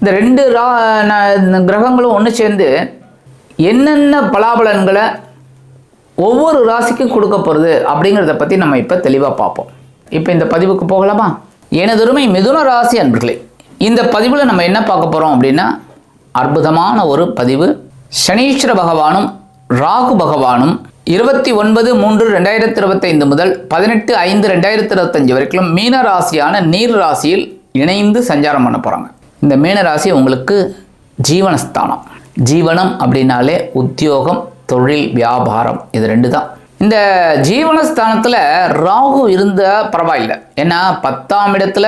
இந்த ரெண்டு ரா கிரகங்களும் ஒன்று சேர்ந்து என்னென்ன பலாபலன்களை ஒவ்வொரு ராசிக்கும் கொடுக்க போகிறது அப்படிங்கிறத பற்றி நம்ம இப்போ தெளிவாக பார்ப்போம். இப்போ இந்த பதிவுக்கு போகலாமா? எனதொருமை மிதுன ராசி அன்பர்களே இந்த பதிவில் நம்ம என்ன பார்க்க போகிறோம் அப்படின்னா அற்புதமான ஒரு பதிவு. சனீஸ்வர பகவானும் ராகு பகவானும் இருபத்தி ஒன்பது மூன்று ரெண்டாயிரத்தி இருபத்தைந்து முதல் பதினெட்டு ஐந்து ரெண்டாயிரத்தி இருபத்தஞ்சு வரைக்கும் மீன ராசியான நீர் ராசியில் இணைந்து சஞ்சாரம் பண்ண போகிறாங்க இந்த மீனராசி உங்களுக்கு ஜீவனஸ்தானம். ஜீவனம் அப்படின்னாலே உத்தியோகம் தொழில் வியாபாரம் இது ரெண்டு தான். இந்த ஜீவனஸ்தானத்தில் ராகு இருந்தால் பரவாயில்லை. ஏன்னா பத்தாம் இடத்துல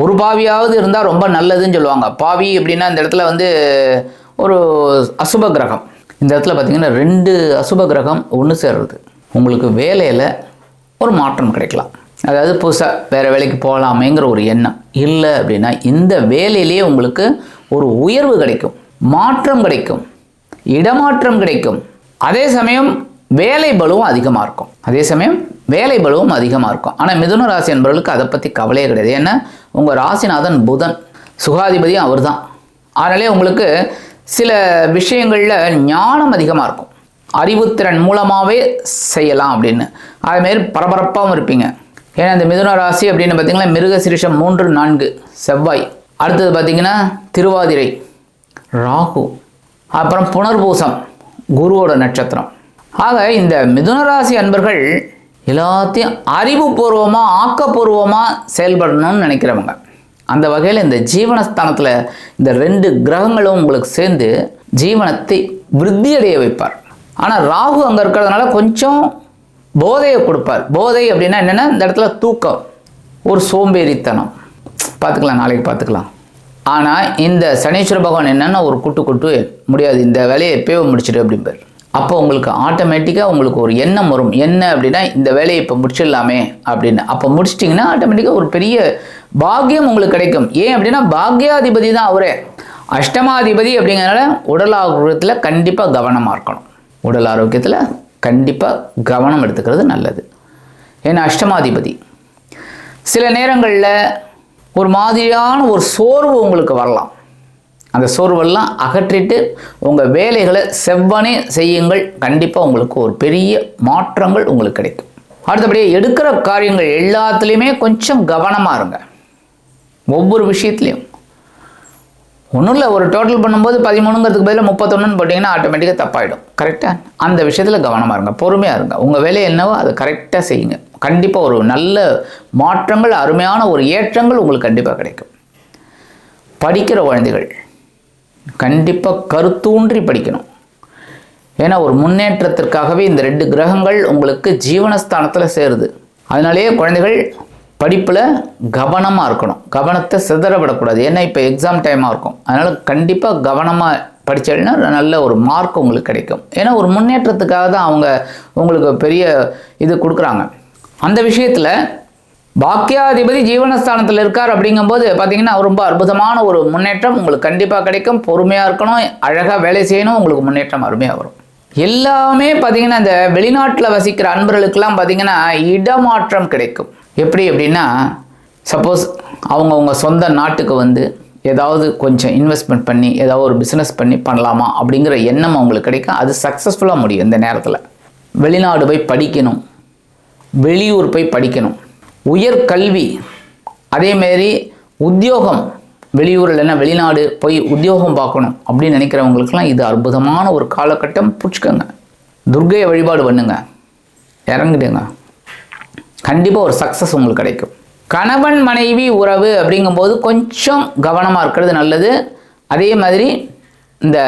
ஒரு பாவியாவது இருந்தால் ரொம்ப நல்லதுன்னு சொல்லுவாங்க. பாவி அப்படின்னா இந்த இடத்துல வந்து ஒரு அசுப கிரகம். இந்த இடத்துல பார்த்தீங்கன்னா ரெண்டு அசுப கிரகம் ஒன்று சேர்றது. உங்களுக்கு வேலையில் ஒரு மாற்றம் கிடைக்கலாம். அதாவது புதுசாக வேறு வேலைக்கு போகலாமேங்கிற ஒரு எண்ணம் இல்லை அப்படின்னா இந்த வேலையிலேயே உங்களுக்கு ஒரு உயர்வு கிடைக்கும் மாற்றம் கிடைக்கும் இடமாற்றம் கிடைக்கும். அதே சமயம் வேலை பலுவும் அதிகமாக இருக்கும். அதே சமயம் வேலை பலுவும் அதிகமாக இருக்கும். ஆனால் மிதுன ராசி என்பவர்களுக்கு அதை பற்றி கவலையே கிடையாது. ஏன்னா உங்கள் ராசிநாதன் புதன் சுகாதிபதியும் அவர் தான் அதனாலே உங்களுக்கு சில விஷயங்களில் ஞானம் அதிகமாக இருக்கும். அறிவுத்திறன் மூலமாகவே செய்யலாம் அப்படின்னு. அதுமாரி பரபரப்பாகவும் இருப்பீங்க. ஏன்னா இந்த மிதுன ராசி அப்படின்னு பார்த்தீங்கன்னா மிருக சிரிஷம் மூன்று நான்கு செவ்வாய். அடுத்தது பார்த்தீங்கன்னா திருவாதிரை ராகு. அப்புறம் புனர்பூசம் குருவோட நட்சத்திரம். ஆக இந்த மிதுன ராசி அன்பர்கள் எல்லாத்தையும் அறிவுபூர்வமாக ஆக்கப்பூர்வமாக செயல்படணும்னு நினைக்கிறவங்க. அந்த வகையில் இந்த ஜீவனஸ்தானத்தில் இந்த ரெண்டு கிரகங்களும் உங்களுக்கு சேர்ந்து ஜீவனத்தை விருத்தியடைய வைப்பார். ஆனால் ராகு அங்கே இருக்கிறதுனால கொஞ்சம் போதையை கொடுப்பார். போதை அப்படின்னா என்னென்னா இந்த இடத்துல தூக்கம் ஒரு சோம்பேறித்தனம். பார்த்துக்கலாம் நாளைக்கு பார்த்துக்கலாம். ஆனால் இந்த சனீஸ்வர பகவான் என்னென்னா ஒரு குட்டு குட்டு முடியாது இந்த வேலையை எப்பயோ முடிச்சிடு அப்படிம்பார். அப்போ உங்களுக்கு ஆட்டோமேட்டிக்காக உங்களுக்கு ஒரு எண்ணம் வரும். என்ன அப்படின்னா இந்த வேலையை இப்போ முடிச்சிடலாமே அப்படின்னு. அப்போ முடிச்சிட்டிங்கன்னா ஆட்டோமேட்டிக்காக ஒரு பெரிய பாக்கியம் உங்களுக்கு கிடைக்கும். ஏன் அப்படின்னா பாக்யாதிபதி தான் அவரே. அஷ்டமாதிபதி அப்படிங்கிறனால உடல் ஆரோக்கியத்தில் கண்டிப்பாக கவனமாக இருக்கணும். உடல் ஆரோக்கியத்தில் கண்டிப்பாக கவனம் எடுத்துக்கிறது நல்லது. ஏன்னா அஷ்டமாதிபதி. சில நேரங்களில் ஒரு மாதிரியான ஒரு சோர்வு உங்களுக்கு வரலாம். அந்த சோர்வெல்லாம் அகற்றிட்டு உங்கள் வேலைகளை செவ்வனே செய்யுங்கள். கண்டிப்பாக உங்களுக்கு ஒரு பெரிய மாற்றங்கள் உங்களுக்கு கிடைக்கும். அடுத்தபடியாக எடுக்கிற காரியங்கள் எல்லாத்துலேயுமே கொஞ்சம் கவனமாக இருங்க. ஒவ்வொரு விஷயத்துலையும். ஒன்றும் இல்லை ஒரு டோட்டல் பண்ணும்போது பதிமூணுங்கிறதுக்கு பதிலாக முப்பத்தொன்னு போட்டிங்கன்னா ஆட்டோமேட்டிக்காக தப்பாயிடும். கரெக்டாக அந்த விஷயத்தில் கவனமாக இருங்க. பொறுமையாக இருங்க. உங்கள் வேலை என்னவோ அதை கரெக்டாக செய்யுங்க. கண்டிப்பாக ஒரு நல்ல மாற்றங்கள் அருமையான ஒரு ஏற்றங்கள் உங்களுக்கு கண்டிப்பாக கிடைக்கும். படிக்கிற குழந்தைகள் கண்டிப்பாக கருத்தூன்றி படிக்கணும். ஏன்னா ஒரு முன்னேற்றத்திற்காகவே இந்த ரெண்டு கிரகங்கள் உங்களுக்கு ஜீவனஸ்தானத்தில் சேருது. அதனாலேயே குழந்தைகள் படிப்பில் கவனமாக இருக்கணும். கவனத்தை சிதறப்படக்கூடாது ஏன்னா இப்போ எக்ஸாம் டைமாக இருக்கும். அதனால் கண்டிப்பாக கவனமாக படித்தேன்னா நல்ல ஒரு மார்க் உங்களுக்கு கிடைக்கும். ஏன்னா ஒரு முன்னேற்றத்துக்காக தான் அவங்க உங்களுக்கு பெரிய இது கொடுக்குறாங்க. அந்த விஷயத்தில் பாக்கியாதிபதி ஜீவனஸ்தானத்தில் இருக்கார் அப்படிங்கும்போது பார்த்தீங்கன்னா ரொம்ப அற்புதமான ஒரு முன்னேற்றம் உங்களுக்கு கண்டிப்பாக கிடைக்கும். பொறுமையாக இருக்கணும். அழகாக வேலை செய்யணும். உங்களுக்கு முன்னேற்றம் அருமையாக வரும். எல்லாமே பார்த்தீங்கன்னா இந்த வெளிநாட்டில் வசிக்கிற அன்பர்களுக்கெல்லாம் பார்த்தீங்கன்னா இடமாற்றம் கிடைக்கும். எப்படி அப்படின்னா சப்போஸ் அவங்கவுங்க சொந்த நாட்டுக்கு வந்து ஏதாவது கொஞ்சம் இன்வெஸ்ட்மெண்ட் பண்ணி ஏதாவது ஒரு பிஸ்னஸ் பண்ணி பண்ணலாமா அப்படிங்கிற எண்ணம் அவங்களுக்கு கிடைக்கும். அது சக்ஸஸ்ஃபுல்லாக முடியும் இந்த நேரத்தில். வெளிநாடு போய் படிக்கணும். வெளியூர் போய் படிக்கணும். உயர் கல்வி அதேமாரி உத்தியோகம் வெளியூர் இல்லைன்னா வெளிநாடு போய் உத்தியோகம் பார்க்கணும் அப்படின்னு நினைக்கிறவங்களுக்கெல்லாம் இது அற்புதமான ஒரு காலகட்டம். பிடிச்சிக்கோங்க. துர்கையை வழிபாடு பண்ணுங்க. இறங்கிடுங்க. கண்டிப்பாக ஒரு சக்ஸஸ் உங்களுக்கு கிடைக்கும். கணவன் மனைவி உறவு அப்படிங்கும்போது கொஞ்சம் கவனமாக இருக்கிறது நல்லது. அதே மாதிரி இந்த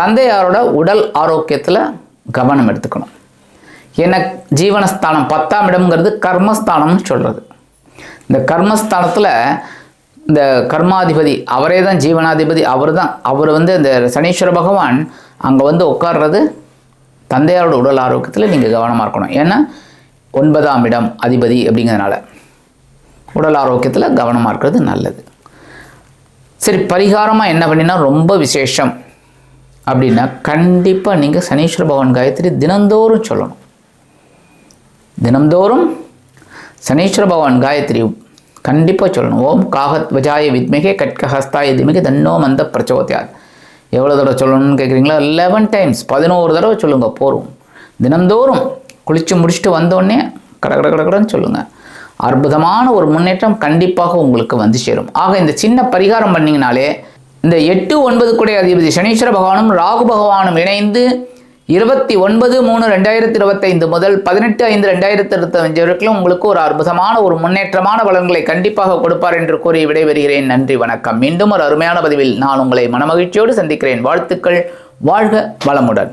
தந்தையாரோட உடல் ஆரோக்கியத்தில் கவனம் எடுத்துக்கணும். ஏன்னா ஜீவனஸ்தானம் பத்தாம் இடம்ங்கிறது கர்மஸ்தானம்னு சொல்கிறது இந்த கர்மஸ்தானத்தில் இந்த கர்மாதிபதி அவரே தான் ஜீவனாதிபதி அவர் தான். அவர் வந்து இந்த சனீஸ்வர பகவான் அங்கே வந்து உட்கார்றது தந்தையாரோட உடல் ஆரோக்கியத்தில் நீங்கள் கவனமாக இருக்கணும். ஏன்னா ஒன்பதாம் இடம் அதிபதி அப்படிங்கிறதுனால உடல் ஆரோக்கியத்தில் கவனமாக இருக்கிறது நல்லது. சரி பரிகாரமாக என்ன பண்ணினா ரொம்ப விசேஷம் அப்படின்னா கண்டிப்பாக நீங்கள் சனீஸ்வர பகவான் காயத்ரி தினந்தோறும் சொல்லணும். தினந்தோறும் சனீஸ்வர பகவான் காயத்ரி கண்டிப்பாக சொல்லணும். ஓம் காகத் வஜாய வித்மிகே கட்கஹஸ்தாய திமிகே தன்னோ மந்த பிரச்சோத்தியாத் எவ்வளோ தடவை சொல்லணும்னு கேட்குறீங்களா லெவன் டைம்ஸ் பதினோரு தடவை சொல்லுங்கள் போகும் தினந்தோறும் குளித்து முடிச்சுட்டு வந்தோடனே கடகட கட சொல்லுங்கள் அற்புதமான ஒரு முன்னேற்றம் கண்டிப்பாக உங்களுக்கு வந்து சேரும். ஆக இந்த சின்ன பரிகாரம் பண்ணிங்கனாலே இந்த எட்டு ஒன்பது குடை அதிபதி சனீஸ்வர பகவானும் ராகு பகவானும் இணைந்து இருபத்தி ஒன்பது மூணு ரெண்டாயிரத்தி இருபத்தைந்து முதல் பதினெட்டு ஐந்து ரெண்டாயிரத்தி இருபத்தஞ்சு வரைக்கும் உங்களுக்கு ஒரு அற்புதமான ஒரு முன்னேற்றமான பலன்களை கண்டிப்பாக கொடுப்பார் என்று கூறி விடைபெறுகிறேன். நன்றி வணக்கம். மீண்டும் ஒரு அருமையான பதிவில் நான் உங்களை மனமகிழ்ச்சியோடு சந்திக்கிறேன். வாழ்த்துக்கள். வாழ்க வளமுடன்.